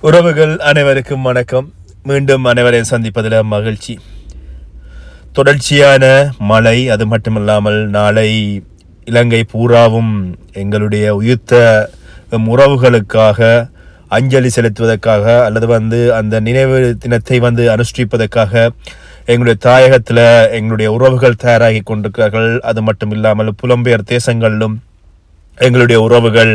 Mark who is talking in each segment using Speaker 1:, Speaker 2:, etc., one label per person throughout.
Speaker 1: உறவுகள் அனைவருக்கும் வணக்கம். மீண்டும் அனைவரையும் சந்திப்பதில் மகிழ்ச்சி. தொடர்ச்சியான மழை அது மட்டுமில்லாமல் நாளை இலங்கை பூராவும் எங்களுடைய உயிர்த்த உறவுகளுக்காக அஞ்சலி செலுத்துவதற்காக அல்லது வந்து அந்த நினைவு தினத்தை வந்து அனுஷ்டிப்பதற்காக எங்களுடைய தாயகத்தில் எங்களுடைய உறவுகள் தயாராகி கொண்டிருக்கிறார்கள். அது மட்டும் இல்லாமல் புலம்பெயர் தேசங்களிலும் எங்களுடைய உறவுகள்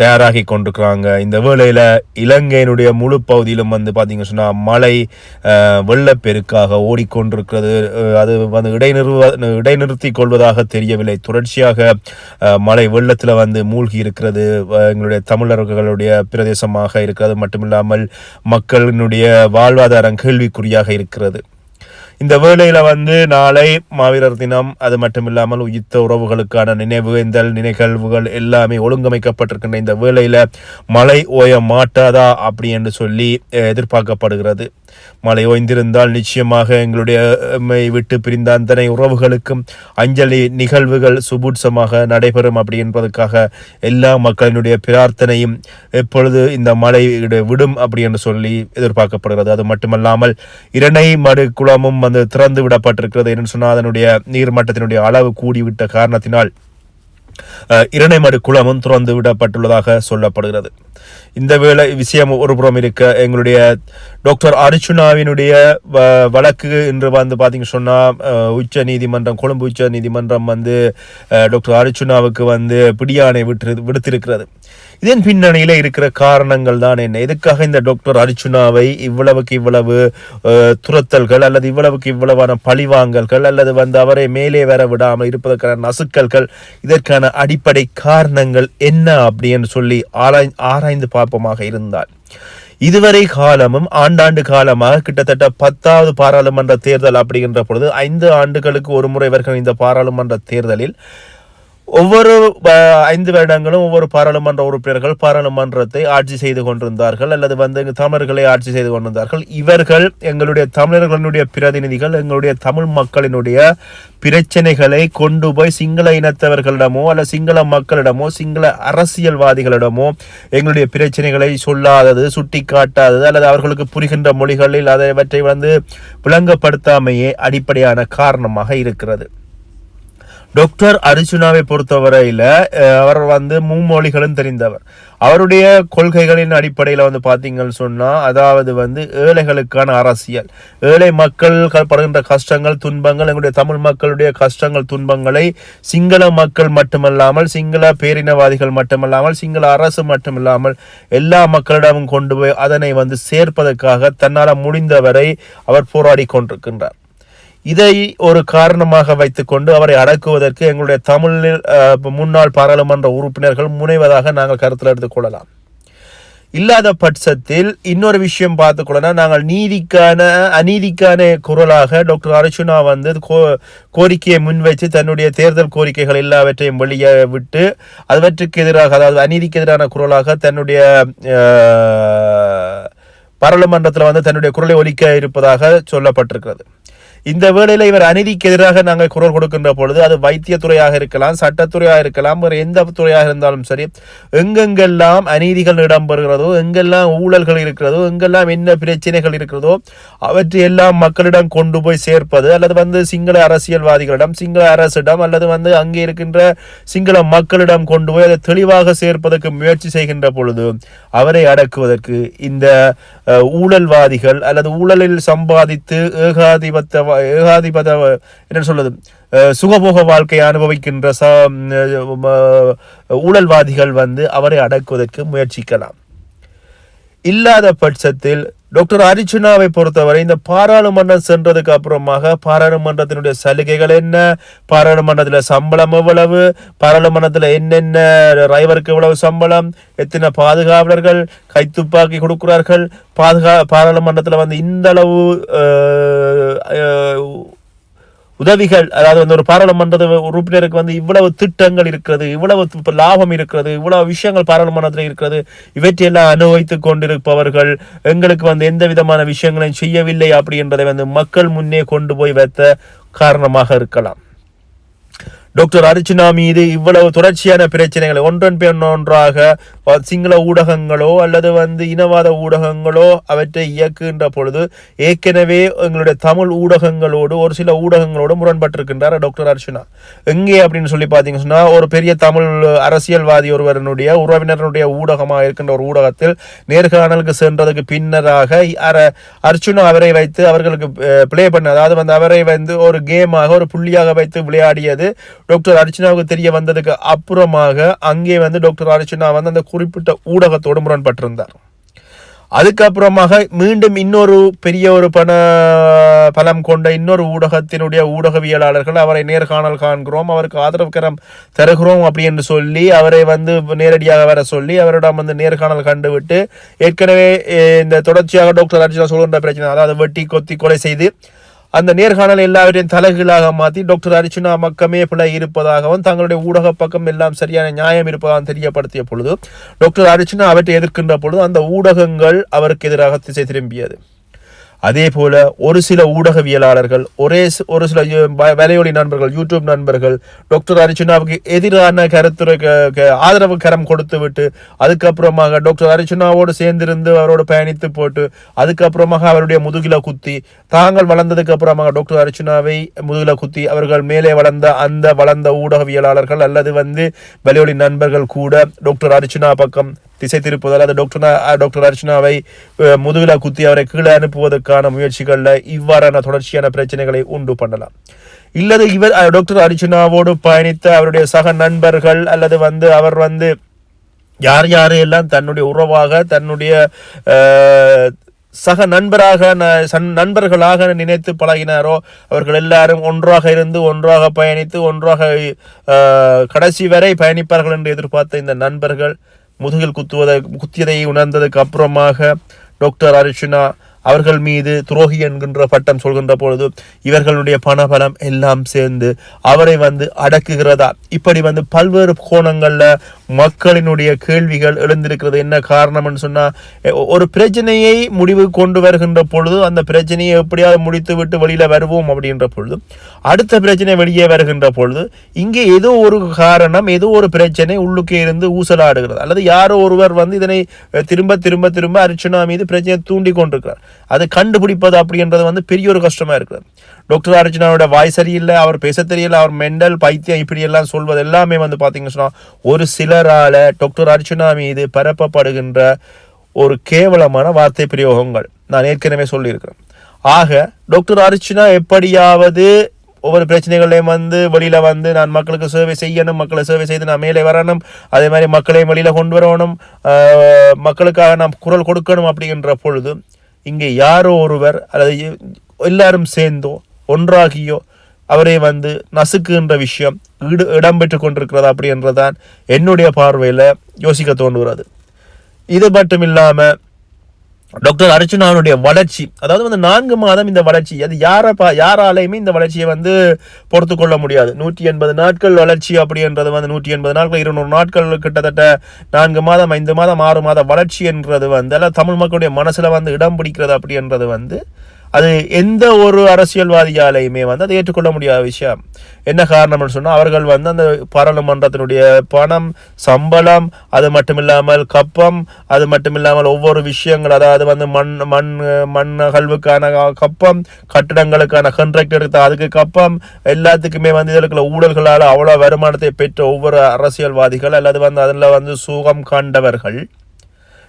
Speaker 1: தயாராகி கொண்டிருக்கிறாங்க. இந்த வேளையில் இலங்கையினுடைய முழு பகுதியிலும் வந்து பார்த்திங்க சொன்னால் மழை வெள்ளப்பெருக்காக ஓடிக்கொண்டிருக்கிறது. அது வந்து இடைநிறுவ இடைநிறுத்தி கொள்வதாக தெரியவில்லை. தொடர்ச்சியாக மழை வெள்ளத்தில் வந்து மூழ்கி இருக்கிறது. எங்களுடைய தமிழர்களுடைய பிரதேசமாக இருக்கிறது. மட்டுமில்லாமல் மக்களினுடைய வாழ்வாதாரம் கேள்விக்குறியாக இருக்கிறது. இந்த வேளையில் வந்து நாளை மாவீரர் தினம். அது மட்டும் இல்லாமல் உயிர்த்த உறவுகளுக்கான நினைவேந்தல் நினைகழ்வுகள் எல்லாமே ஒழுங்கமைக்கப்பட்டிருக்கின்ற இந்த வேளையில் மழை ஓய மாட்டாதா அப்படி என்று சொல்லி எதிர்பார்க்கப்படுகிறது. மழை ஓய்ந்திருந்தால் நிச்சயமாக எங்களுடைய விட்டு பிரிந்த அத்தனை உறவுகளுக்கும் அஞ்சலி நிகழ்வுகள் சுபூட்சமாக நடைபெறும் அப்படி என்பதற்காக எல்லா மக்களினுடைய பிரார்த்தனையும் எப்பொழுது இந்த மழை விடும் அப்படி என்று சொல்லி எதிர்பார்க்கப்படுகிறது. அது மட்டுமல்லாமல் இரணை மடு குளமும் வந்து திறந்து விடப்பட்டிருக்கிறது. என்று சொன்னால் அதனுடைய நீர்மட்டத்தினுடைய அளவு கூடிவிட்ட காரணத்தினால் இரணைமடு குளமும் திறந்து விடப்பட்டுள்ளதாக சொல்லப்படுகிறது. இந்த வேளை விஷயம் ஒருபுறம் இருக்க எங்களுடைய டாக்டர் அர்ச்சுனாவினுடைய வ- வழக்கு இன்று வந்து பார்த்தீங்க சொன்னால் உச்ச நீதிமன்றம் கொழும்பு உச்ச நீதிமன்றம் வந்து டாக்டர் அர்ச்சுனாவுக்கு வந்து பிடியாணை விட்டு விடுத்திருக்கிறது. இதன் பின்னணியில் இருக்கிற காரணங்கள் தான் என்ன? எதுக்காக இந்த டாக்டர் அர்ஜுனாவை இவ்வளவுக்கு இவ்வளவு துரத்தல்கள் அல்லது இவ்வளவுக்கு இவ்வளவான பழிவாங்கல்கள் அல்லது வந்து அவரை மேலே வர விடாமல் இருப்பதற்கான நசுக்கல்கள் இதற்கான அடிப்படை காரணங்கள் என்ன அப்படின்னு சொல்லி ஆராய் ஆராய்ந்து பார்ப்போமாக இருந்தால். இதுவரை காலமும் ஆண்டாண்டு காலமாக கிட்டத்தட்ட பத்தாவது பாராளுமன்ற தேர்தல் அப்படிங்கின்ற பொழுது ஐந்து ஆண்டுகளுக்கு ஒரு முறை வருகிற இந்த பாராளுமன்ற தேர்தலில் ஒவ்வொரு ஐந்து வருடங்களும் ஒவ்வொரு பாராளுமன்ற உறுப்பினர்கள் பாராளுமன்றத்தை ஆட்சி செய்து கொண்டிருந்தார்கள் அல்லது வந்து தமிழர்களை ஆட்சி செய்து கொண்டிருந்தார்கள். இவர்கள் எங்களுடைய தமிழர்களுடைய பிரதிநிதிகள் எங்களுடைய தமிழ் மக்களினுடைய பிரச்சனைகளை கொண்டு போய் சிங்கள இனத்தவர்களிடமோ அல்ல சிங்கள மக்களிடமோ சிங்கள அரசியல்வாதிகளிடமோ எங்களுடைய பிரச்சனைகளை சொல்லாதது சுட்டி காட்டாதது அல்லது அவர்களுக்கு புரிகின்ற மொழிகளில் அதவற்றை வந்து விளங்கப்படுத்தாமையே அடிப்படையான காரணமாக இருக்கிறது. டாக்டர் அர்ஜுனாவை பொறுத்தவரையில் அவர் வந்து மும்மொழிகளும் தெரிந்தவர். அவருடைய கொள்கைகளின் அடிப்படையில் வந்து பார்த்தீங்கன்னு சொன்னால் அதாவது வந்து ஏழைகளுக்கான அரசியல். ஏழை மக்கள் க- படுகின்ற கஷ்டங்கள் துன்பங்கள் எங்களுடைய தமிழ் மக்களுடைய கஷ்டங்கள் துன்பங்களை சிங்கள மக்கள் மட்டுமல்லாமல் சிங்கள பேரினவாதிகள் மட்டுமல்லாமல் சிங்கள அரசு மட்டுமில்லாமல் எல்லா மக்களிடமும் கொண்டு போய் அதனை வந்து சேர்ப்பதற்காக தன்னால் முடிந்தவரை அவர் போராடி கொண்டிருக்கின்றார். இதை ஒரு காரணமாக வைத்துக்கொண்டு அவரை அடக்குவதற்கு எங்களுடைய தமிழில் முன்னாள் பாராளுமன்ற உறுப்பினர்கள் முனைவதாக நாங்கள் கருத்தில் எடுத்துக்கொள்ளலாம் இல்லாத பட்சத்தில் இன்னொரு விஷயம் பார்த்துக்கொள்ளனா நாங்கள் நீதிக்கான அநீதிக்கான குரலாக டாக்டர் அர்ச்சுனா வந்து கோ- கோரிக்கையை முன்வைத்து தன்னுடைய தேர்தல் கோரிக்கைகள் எல்லாவற்றையும் வெளியே விட்டு அவற்றுக்கு எதிராக அதாவது அநீதிக்கு எதிரான குரலாக தன்னுடைய பாராளுமன்றத்தில் வந்து தன்னுடைய குரலை ஒலிக்க இருப்பதாக சொல்லப்பட்டிருக்கிறது. இந்த வேளையில் இவர் அநீதிக்கு எதிராக நாங்கள் குரல் கொடுக்கின்ற பொழுது அது வைத்தியத்துறையாக இருக்கலாம் சட்டத்துறையாக இருக்கலாம் வேறு எந்த துறையாக இருந்தாலும் சரி எங்கெங்கெல்லாம் அநீதிகள் இடம்பெறுகிறதோ எங்கெல்லாம் ஊழல்கள் இருக்கிறதோ எங்கெல்லாம் என்ன பிரச்சனைகள் இருக்கிறதோ அவற்றை எல்லாம் மக்களிடம் கொண்டு போய் சேர்ப்பது அல்லது வந்து சிங்கள அரசியல்வாதிகளிடம் சிங்கள அரசிடம் அல்லது வந்து அங்கே இருக்கின்ற சிங்கள மக்களிடம் கொண்டு போய் அதை தெளிவாக சேர்ப்பதற்கு முயற்சி செய்கின்ற பொழுது அவரை அடக்குவதற்கு இந்த ஊழல்வாதிகள் அல்லது ஊழலில் சம்பாதித்து ஏகாதிபத்த ஏகாதிபத என்ன சொல்றது? அஹ், சுகபோக வாழ்க்கையை அனுபவிக்கின்ற ச ஊழல்வாதிகள் வந்து அவரை அடக்குவதற்கு முயற்சிக்கலாம். இல்லாத பட்சத்தில் டாக்டர் அரிச்சனாவை பொறுத்தவரை இந்த பாராளுமன்றம் சென்றதுக்கு அப்புறமாக பாராளுமன்றத்தினுடைய சலுகைகள் என்ன? பாராளுமன்றத்தில் சம்பளம் எவ்வளவு? பாராளுமன்றத்தில் என்னென்ன டிரைவருக்கு எவ்வளவு சம்பளம்? எத்தனை பாதுகாவலர்கள் கைத்துப்பாக்கி கொடுக்கிறார்கள்? பாதுகா பாராளுமன்றத்தில் வந்து இந்த அளவு உதவிகள் அதாவது வந்து ஒரு பாராளுமன்ற உறுப்பினருக்கு வந்து இவ்வளவு திட்டங்கள் இருக்கிறது இவ்வளவு லாபம் இருக்கிறது இவ்வளவு விஷயங்கள் பாராளுமன்றத்தில் இருக்கிறது இவற்றையெல்லாம் அனுபவித்துக் கொண்டிருப்பவர்கள் எங்களுக்கு வந்து எந்த விதமான விஷயங்களையும் செய்யவில்லை அப்படின்றதை வந்து மக்கள் முன்னே கொண்டு போய் வைத்த காரணமாக இருக்கலாம். டாக்டர் அர்ச்சுனா மீது இவ்வளவு தொடர்ச்சியான பிரச்சனைகளை ஒன்றன் பெண் ஒன்றாக சிங்கள ஊடகங்களோ அல்லது வந்து இனவாத ஊடகங்களோ அவற்றை இயக்குகின்ற பொழுது ஏற்கனவே எங்களுடைய தமிழ் ஊடகங்களோடு ஒரு சில ஊடகங்களோடு முரண்பட்டிருக்கின்றார் டாக்டர் அர்ச்சனா எங்கே அப்படின்னு சொல்லி பார்த்தீங்கன்னு சொன்னால் ஒரு பெரிய தமிழ் அரசியல்வாதி ஒருவரனுடைய உறவினருடைய ஊடகமாக இருக்கின்ற ஒரு ஊடகத்தில் நேர்காணலுக்கு சென்றதுக்கு பின்னராக அர- அர்ச்சுனா அவரை வைத்து அவர்களுக்கு ப்ளே பண்ண அதாவது வந்து அவரை வந்து ஒரு கேமாக ஒரு புள்ளியாக வைத்து விளையாடியது டாக்டர் அர்ச்சனாவுக்கு தெரிய வந்ததுக்கு அப்புறமாக அங்கே வந்து டாக்டர் அர்ச்சனா வந்து அந்த குறிப்பிட்ட ஊடகத்தோடு முரண்பட்டிருந்தார். அதுக்கப்புறமாக மீண்டும் இன்னொரு பெரிய ஒரு பண பலம் கொண்ட இன்னொரு ஊடகத்தினுடைய ஊடகவியலாளர்கள் அவரை நேர்காணல் காண்கிறோம் அவருக்கு ஆதரவு கரம் தருகிறோம் அப்படி என்று சொல்லி அவரை வந்து நேரடியாக வர சொல்லி அவரிடம் வந்து நேர்காணல் கண்டுவிட்டு ஏற்கனவே இந்த தொடர்ச்சியாக டாக்டர் அர்ஜுனா சொல்கின்ற பிரச்சனை அதாவது வெட்டி கொத்தி கொலை செய்து அந்த நேர்காணல் எல்லாவற்றையும் தலைகீழாக மாற்றி டாக்டர் அர்ச்சுனா மக்கமே பிழை இருப்பதாகவும் தங்களுடைய ஊடக பக்கம் எல்லாம் சரியான நியாயம் இருப்பதாகவும் தெரியப்படுத்திய பொழுது டாக்டர் அர்ச்சுனா அவற்றை எதிர்க்கின்ற பொழுது அந்த ஊடகங்கள் அவருக்கு எதிராக திசை திரும்பியது. அதே போல ஒரு சில ஊடகவியலாளர்கள் ஒரே ஒரு சில யு- வலையொலி நண்பர்கள் யூடியூப் நண்பர்கள் டாக்டர் அரிச்சுனாவுக்கு எதிரான கருத்துரை க- ஆதரவு கரம் கொடுத்து விட்டு அதுக்கப்புறமாக டாக்டர் அரிச்சுனாவோடு சேர்ந்திருந்து அவரோடு பயணித்து போட்டு அதுக்கப்புறமாக அவருடைய முதுகில குத்தி தாங்கள் வளர்ந்ததுக்கு அப்புறமாக டாக்டர் அரிச்சுனாவை முதுகில குத்தி அவர்கள் மேலே வளர்ந்த அந்த வளர்ந்த ஊடகவியலாளர்கள் அல்லது வந்து வலையொலி நண்பர்கள் கூட டாக்டர் அரிச்சுனா பக்கம் திசை திருப்புதல். அது டாக்டர் டாக்டர் அர்ச்சனாவை முதுகில் முதுகில குத்தி அவரை கீழே அனுப்புவதற்கான முயற்சிகளில் இவ்வாறான தொடர்ச்சியான பிரச்சனைகளை உண்டு பண்ணலாம். இல்லது இவர் டாக்டர் அர்ச்சனாவோடு பயணித்த அவருடைய சக நண்பர்கள் அல்லது வந்து அவர் வந்து யார் யாரையெல்லாம் எல்லாம் தன்னுடைய உறவாக தன்னுடைய சக நண்பராக ந- சன்- நண்பர்களாக நினைத்து பழகினாரோ அவர்கள் எல்லாரும் ஒன்றாக இருந்து ஒன்றாக பயணித்து ஒன்றாக கடைசி வரை பயணிப்பார்கள் என்று எதிர்பார்த்த இந்த நண்பர்கள் முதுகில் குத்துவதை குத்தியதை உணர்ந்ததுக்கு அப்புறமாக டாக்டர் அர்ச்சுனா அவர்கள் மீது துரோகி என்கின்ற பட்டம் சொல்கின்ற பொழுது இவர்களுடைய பணபலம் எல்லாம் சேர்ந்து அவரை வந்து அடக்குகிறதா? இப்படி வந்து பல்வேறு கோணங்களில் மக்களினுடைய கேள்விகள் எழுந்திருக்கிறது. என்ன காரணம்னு சொன்னால் ஒரு பிரச்சனையை முடிவு கொண்டு வருகின்ற பொழுது அந்த பிரச்சனையை எப்படியாவது முடித்து விட்டு வெளியில் வருவோம் அப்படின்ற பொழுது அடுத்த பிரச்சனை வெளியே வருகின்ற பொழுது இங்கே ஏதோ ஒரு காரணம் ஏதோ ஒரு பிரச்சனை உள்ளுக்கே இருந்து ஊசலாடுகிறது. அல்லது யாரோ ஒருவர் வந்து இதனை திரும்ப திரும்ப திரும்ப அர்ச்சனா மீது பிரச்சனையை தூண்டி கொண்டிருக்கிறார். அதை கண்டுபிடிப்பது அப்படின்றது வந்து பெரிய ஒரு கஷ்டமாக இருக்குது. டாக்டர் அர்ஜுனாவோட வாய் சரியில்லை அவர் பேச தெரியல அவர் மெண்டல் பைத்தியம் இப்படி எல்லாம் சொல்வது எல்லாமே வந்து பார்த்தீங்கன்னு சொன்னா ஒரு சிலரால் டாக்டர் அர்ஜுனா மீது பரப்பப்படுகின்ற ஒரு கேவலமான வார்த்தை பிரயோகங்கள் நான் ஏற்கனவே சொல்லியிருக்கிறேன். ஆக டாக்டர் அர்ச்சனா எப்படியாவது ஒவ்வொரு பிரச்சனைகளையும் வந்து வெளியில் வந்து நான் மக்களுக்கு சேவை செய்யணும் மக்களை சேவை செய்து நான் மேலே வரணும் அதே மாதிரி மக்களையும் வெளியில் கொண்டு வரணும் மக்களுக்காக நாம் குரல் கொடுக்கணும் அப்படின்ற பொழுது இங்கே யாரோ ஒருவர் அல்லது எல்லாரும் சேர்ந்தோ ஒன்றாகியோ அவரை வந்து நசுக்குகின்ற விஷயம் ஈடு இடம்பெற்று கொண்டிருக்கிறதா அப்படின்றதான் என்னுடைய பார்வையில் யோசிக்க தோன்றுகிறது. இது மட்டும் இல்லாமல் டாக்டர் அர்ச்சனாவுடைய வளர்ச்சி அதாவது வந்து நான்கு மாதம் இந்த வளர்ச்சி அது யாரை பா யாராலையுமே இந்த வளர்ச்சியை வந்து பொறுத்து கொள்ள முடியாது. நூற்றி எண்பது நாட்கள் வளர்ச்சி அப்படின்றது வந்து நூற்றி எண்பது நாட்கள் இருநூறு நாட்கள் கிட்டத்தட்ட நான்கு மாதம் ஐந்து மாதம் ஆறு மாதம் வளர்ச்சி என்றது வந்து எல்லாம் தமிழ் மக்களுடைய மனசில் வந்து இடம் பிடிக்கிறது அப்படின்றது வந்து அது எந்த ஒரு அரசியல்வாதியாலையுமே வந்து அதை ஏற்றுக்கொள்ள முடியாத விஷயம். என்ன காரணம்னு சொன்னால் அவர்கள் வந்து அந்த பாராளுமன்றத்தினுடைய பணம் சம்பளம் அது மட்டும் இல்லாமல் கப்பம் அது மட்டும் இல்லாமல் ஒவ்வொரு விஷயங்கள் அதாவது வந்து மண் மண் மண் அகழ்வுக்கான கப்பம் கட்டடங்களுக்கான கண்ட்ராக்ட் எடுத்த அதுக்கு கப்பம் எல்லாத்துக்குமே வந்து இதில் ஊழல்களால் அவ்வளோ வருமானத்தை பெற்ற ஒவ்வொரு அரசியல்வாதிகள் அல்லது வந்து அதில் வந்து சுகம் காண்டவர்கள்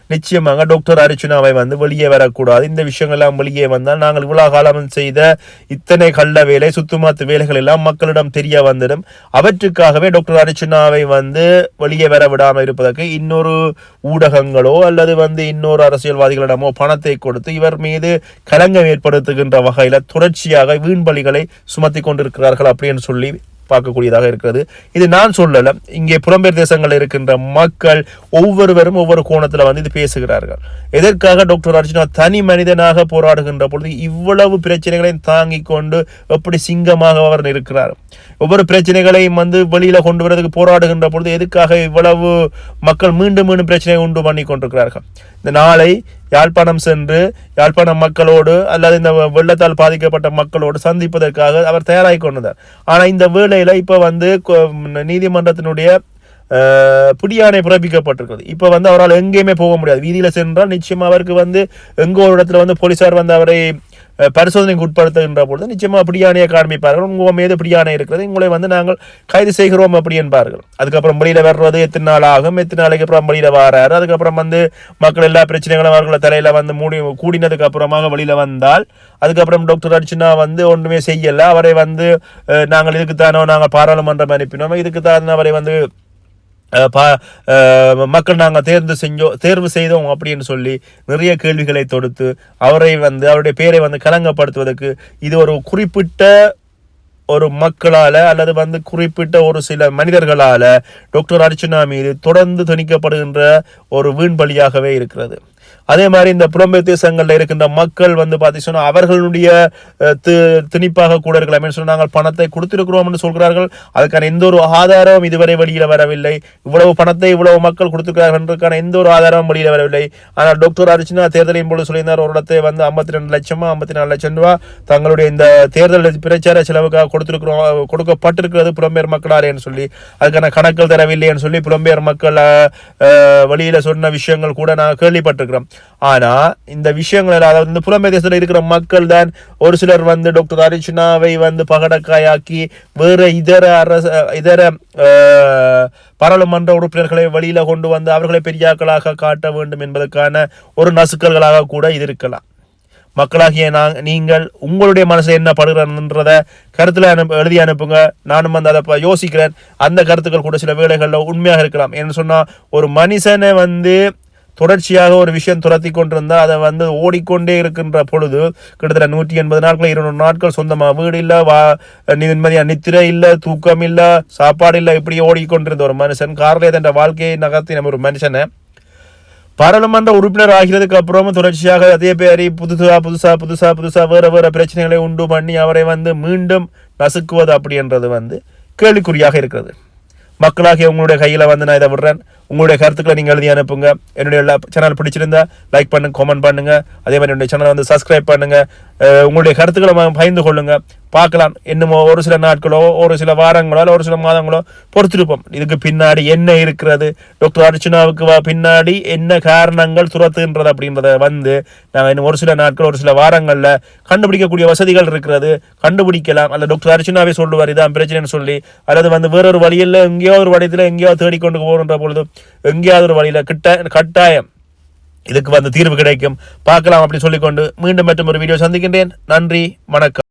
Speaker 1: நிச்சயமாக டாக்டர் அரிச்சுனாவை வந்து வெளியே வரக்கூடாது. இந்த விஷயங்கள்லாம் வெளியே வந்தால் நாங்கள் இவ்வளோ காலம் செய்த இத்தனை கள்ள வேலை சுத்துமாத்து வேலைகள் எல்லாம் மக்களிடம் தெரிய வந்துடும் அவற்றுக்காகவே டாக்டர் அரிச்சுனாவை வந்து வெளியே வர விடாமல் இருப்பதற்கு இன்னொரு ஊடகங்களோ அல்லது வந்து இன்னொரு அரசியல்வாதிகளிடமோ பணத்தை கொடுத்து இவர் மீது களங்கம் ஏற்படுத்துகின்ற வகையில் தொடர்ச்சியாக வீண்பலிகளை சுமத்தி கொண்டிருக்கிறார்கள் அப்படின்னு சொல்லி பார்க்கக்கூடியதாக இருக்கிறது. இது நான் சொல்லலை. இங்கே புலம்பெயர் தேசங்களில் இருக்கின்ற மக்கள் ஒவ்வொருவரும் ஒவ்வொரு கோணத்தில் வந்து இது பேசுகிறார்கள். எதற்காக டாக்டர் அர்ஜுனா தனி மனிதனாக போராடுகின்ற பொழுது இவ்வளவு பிரச்சனைகளையும் தாங்கிக் கொண்டு எப்படி சிங்கமாக அவர் இருக்கிறார் ஒவ்வொரு பிரச்சனைகளையும் வந்து வெளியில் கொண்டு வரதுக்கு போராடுகின்ற பொழுது எதுக்காக இவ்வளவு மக்கள் மீண்டும் மீண்டும் பிரச்சனை உண்டு பண்ணி கொண்டிருக்கிறார்கள்? இந்த நாளை யாழ்ப்பாணம் சென்று யாழ்ப்பாணம் மக்களோடு அல்லது இந்த வெள்ளத்தால் பாதிக்கப்பட்ட மக்களோடு சந்திப்பதற்காக அவர் தயாராகி கொண்டிருந்தார். ஆனால் இந்த வேளையில் இப்போ வந்து நீதிமன்றத்தினுடைய அஹ், பிறப்பிக்கப்பட்டிருக்கிறது. இப்போ வந்து அவரால் எங்கேயுமே போக முடியாது. வீதியில் சென்றால் நிச்சயமாக அவருக்கு வந்து எங்கோ ஒரு இடத்துல வந்து போலீசார் வந்து அவரை பரிசோதனைக்கு உட்படுத்துகின்ற பொழுது நிச்சயமாக பிடியாணையை காண்பிப்பார்கள் உங்கள் மீது பிடியாணை இருக்கிறது. உங்களை வந்து நாங்கள் கைது செய்கிறோம் அப்படி என்பார்கள். அதுக்கப்புறம் வெளியில் வர்றது எத்தனை நாள் ஆகும்? எத்தனை நாளைக்கு அப்புறம் வெளியில் வராரு? அதுக்கப்புறம் வந்து மக்கள் எல்லா பிரச்சனைகளும் அவர்களை தலையில் வந்து மூடி கூடினதுக்கு அப்புறமாக வெளியில் வந்தால் அதுக்கப்புறம் டாக்டர் அர்ச்சனா வந்து ஒன்றுமே செய்யலை. அவரை வந்து நாங்கள் இதுக்கு தானோ நாங்கள் பாராளுமன்றம் அனுப்பினோம். இதுக்கு தான் அவரை வந்து மக்கள் நாங்கள் தேர்ந்து செஞ்சோம் தேர்வு செய்தோம் அப்படின்னு சொல்லி நிறைய கேள்விகளை தொடுத்து அவரை வந்து அவருடைய பேரை வந்து கலங்கப்படுத்துவதற்கு இது ஒரு குறிப்பிட்ட ஒரு மக்களால் அல்லது வந்து குறிப்பிட்ட ஒரு சில மனிதர்களால் டாக்டர் அர்ச்சனா மீது தொடர்ந்து திணிக்கப்படுகின்ற ஒரு வீண் பலியாகவே இருக்கிறது. அதே மாதிரி இந்த புலம்பெயர் தேசங்கள்ல இருக்கின்ற மக்கள் வந்து பார்த்தீங்கன்னா அவர்களுடைய தி- திணிப்பாக கூட இருக்கலாம். என்று நாங்கள் பணத்தை கொடுத்திருக்கிறோம் என்று சொல்கிறார்கள். அதுக்கான எந்த ஒரு ஆதாரமும் இதுவரை வெளியில் வரவில்லை. இவ்வளவு பணத்தை இவ்வளவு மக்கள் கொடுத்திருக்கிறார்கள் என்றதுக்கான எந்த ஒரு ஆதாரமும் வெளியில் வரவில்லை. ஆனால் டாக்டர் அர்ஜுனா தேர்தலின் போது சொல்லியிருந்தார் ஒரு இடத்தை வந்து ஐம்பத்தி ரெண்டு லட்சமா ஐம்பத்தி நாலு லட்சம் ரூபா தங்களுடைய இந்த தேர்தல் பிரச்சார செலவுக்காக கொடுத்திருக்கிறோம் கொடுக்கப்பட்டிருக்கிறது புலம்பெயர் மக்களாலேன்னு சொல்லி. அதுக்கான கணக்குகள் தரவில்லைன்னு சொல்லி புலம்பெயர் மக்கள் வழியில் சொன்ன விஷயங்கள் கூட நான் கேள்விப்பட்டிருக்கிறோம். ஆனா இந்த விஷயங்கள் அதாவது இந்த புலம்பெயர் தேசத்தில் இருக்கிற மக்கள் தான் ஒரு சிலர் வந்து டாக்டர் அர்ச்சனாவை வந்து பகடக்காயாக்கி வேற இதர அரச இதர பாராளுமன்ற உறுப்பினர்களை வெளியில கொண்டு வந்து அவர்களை பெரியாக்களாக காட்ட வேண்டும் என்பதற்கான ஒரு நசுக்கல்களாக கூட இது இருக்கலாம். மக்களாகிய நான் நீங்கள் உங்களுடைய மனசு என்ன படுகிறன்றத கருத்தில் அனுப்ப எழுதி அனுப்புங்க. நானும் வந்து அதை யோசிக்கிறேன். அந்த கருத்துக்கள் கூட சில வேலைகளில் உண்மையாக இருக்கலாம். என்ன சொன்னால் ஒரு மனுஷனை வந்து தொடர்ச்சியாக ஒரு விஷயம் துரத்தி கொண்டிருந்தா அதை வந்து ஓடிக்கொண்டே இருக்கின்ற பொழுது கிட்டத்தட்ட நூற்றி எண்பது நாட்கள் இருநூறு நாட்கள் சொந்தமா? வீடு இல்லை வா நிம்மதியா? நித்திரை இல்லை தூக்கம் இல்லை சாப்பாடு இல்லை இப்படி ஓடிக்கொண்டிருந்த ஒரு மனுஷன். காரிலே தன் வாழ்க்கையை நகர்த்தின ஒரு மனுஷனை. பாராளுமன்ற உறுப்பினர் ஆகிறதுக்கு அப்புறமும் தொடர்ச்சியாக அதே பேரி புதுசா புதுசா புதுசா புதுசா வேற வேற பிரச்சனைகளை உண்டு பண்ணி அவரை வந்து மீண்டும் நசுக்குவது அப்படின்றது வந்து கேள்விக்குறியாக இருக்கிறது. மக்களாகிய உங்களுடைய கையில் வந்து நான் இதை விடுறேன். உங்களுடைய கருத்துக்களை நீங்கள் எழுதி அனுப்புங்க. என்னுடைய சேனல் பிடிச்சிருந்தா லைக் பண்ணுங்க கமெண்ட் பண்ணுங்க. அதே மாதிரி என்னுடைய சேனலை வந்து சப்ஸ்கிரைப் பண்ணுங்க. உங்களுடைய கருத்துக்களை ம- பகிர்ந்து கொள்ளுங்க. பார்க்கலாம். இன்னும் ஒரு சில நாட்களோ ஒரு சில வாரங்களோ இல்லை ஒரு சில மாதங்களோ பொறுத்திருப்போம். இதுக்கு பின்னாடி என்ன இருக்கிறது? டாக்டர் அர்ச்சனாவுக்கு பின்னாடி என்ன காரணங்கள் துரத்துகின்றது அப்படின்றத வந்து நாங்கள் இன்னும் ஒரு சில நாட்கள் ஒரு சில வாரங்களில் கண்டுபிடிக்கக்கூடிய வசதிகள் இருக்கிறது. கண்டுபிடிக்கலாம். அல்ல டாக்டர் அர்ச்சனாவே சொல்லுவார் இதான் பிரச்சனைன்னு சொல்லி. அல்லது வந்து வேறொரு வழியில் எங்கேயோ ஒரு வழியில் எங்கேயோ தேடிக்கொண்டு போகின்ற பொழுது எங்கேயாவது ஒரு வழியில் கிட்ட கட்டாயம் இதுக்கு வந்து தீர்வு கிடைக்கும். பார்க்கலாம் அப்படி சொல்லிக்கொண்டு மீண்டும் மற்றும் ஒரு வீடியோ சந்திக்கின்றேன். நன்றி வணக்கம்.